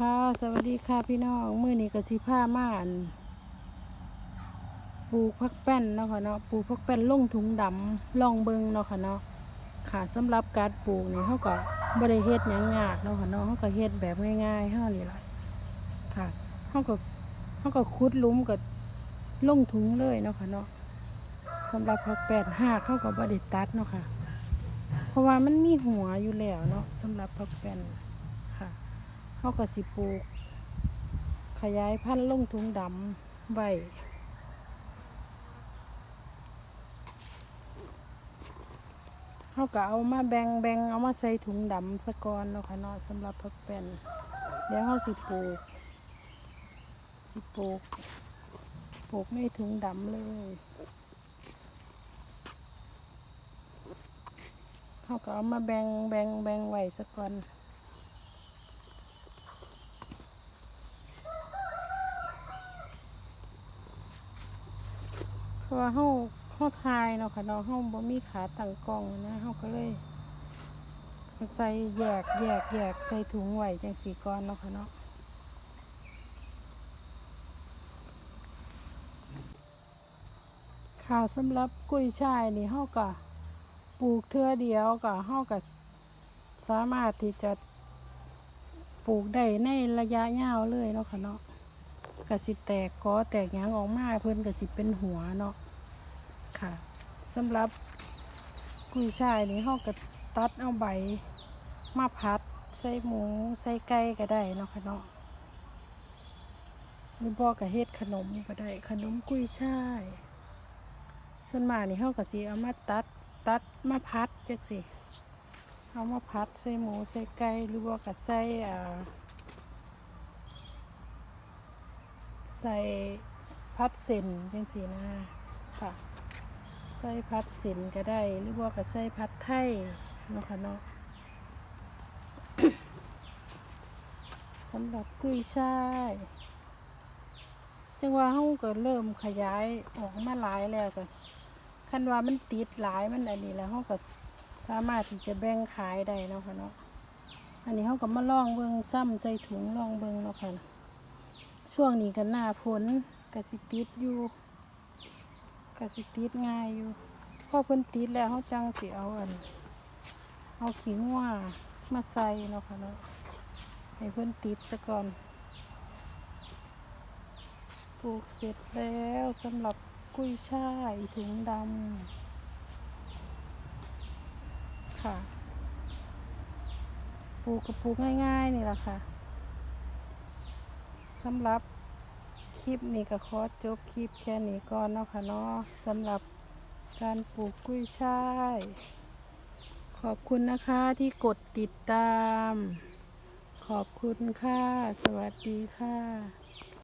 ค่ะ สวัสดีค่ะพี่น้องมื้อนี้ก็สิพามานปลูกพักแป้นเนาะค่ะเนาะปลูกพักแป้นล่งถุงดำลองเบิงเนาะค่ะเนาะค่ะสำหรับการปลูกนี่เฮาก็บ่ได้เฮ็ดหยังยากเนาะค่ะเนาะเฮาก็เฮ็ดแบบง่ายๆเฮานี่ล่ะค่ะเฮาก็เฮาก็ขุดลุมก็ลงถุงเลยเนาะค่ะเนาะสำหรับพักแป้นห้าเฮาก็บ่ได้ตัดเนาะค่ะ เพราะว่ามันมีหัวอยู่แล้วเนาะสำหรับพักแป้นค่ะ เขาก็สิปลูก ขยายพันธุ์ลงถุงดำไว้เขาก็เอามาแบ่งแบ่งเอามาใส่ถุงดำสะกอนเนาะค่ะเนาะสำหรับผักแป้นเดี๋ยวเขาสิปลูก สิปลูก ปลูกในถุงดำเลยเขาก็เอามาแบ่งแบ่งแบ่งไว้สะกอน ราะว่าเฮาเฮาทายเนาะค่ะเนาะเฮาบ่มีขาตั้งกล้องนะเฮาก็เลยใส่แยกแยกแยกใส่ถุงไว้จังสีก้อนเนาะค่ะเนาะค่ะสำหรับกุ้ยช่ายนี่เฮาก็ปลูกเทื่อเดียวก็เฮาก็สามารถที่จะปลูกได้ในระยะยาวเลยเนาะค่ะเนาะก็สิแตกกอแตกหยังออกมาเพิ่นก็สิเป็นหัวเนาะ ค่ะสำหรับกุยช่ายนี่เฮาก็ตัดเอาใบมาพัด ใส่หมูใส่ไก่ก็ได้เนาะค่ะเนาะหรือบ่ก็เฮ็ดขนมก็ได้ขนมกุยช่ายส่วนมากนี่เฮาก็สิเอามาตัดตัดมาพัดจังซี่เอามาพัดใส่หมูใส่ไก่หรือว่าก็ใส่อ่าใส่พัดเส้นจังสีนะค่ะ ส่พัดส้นก็ได้ หรือว่าก็ใส่พัดไทยเนาะค่ะเนาะสำหรับกุ้ยช่ายจังว่าเฮาก็เริ่มขยายออกมาหลายแล้วก็คันว่ามันติดหลายมันอันนี้แล้วเฮาก็สามารถที่จะแบ่งขายได้เนาะค่ะเนาะอันนี้เฮาก็มาลองเบิงซ้ำใส่ถุงลองเบิงเนาะค่ะ ช่วงนี้ก็หน้าฝนกระสิติดอยู่ กสิติดง่ายอยู่พอเพิ่นติดแล้วเขาจังสิเอาอันเอาขี้งัวมาใส่เนาะค่ะเนาะให้เพิ่นติดซะก่อน ปลูกเสร็จแล้วสำหรับกุ้ยช่ายถุงดำค่ะ ปลูกกับปลูกง่ายๆนี่แหละค่ะสำหรับ คลิปนี้ก็ขอจบคลิปแค่นี้ก่อนเนาะค่ะเนาะสำหรับการปลูกกุ้ยช่าย ขอบคุณนะคะที่กดติดตาม ขอบคุณค่ะ สวัสดีค่ะ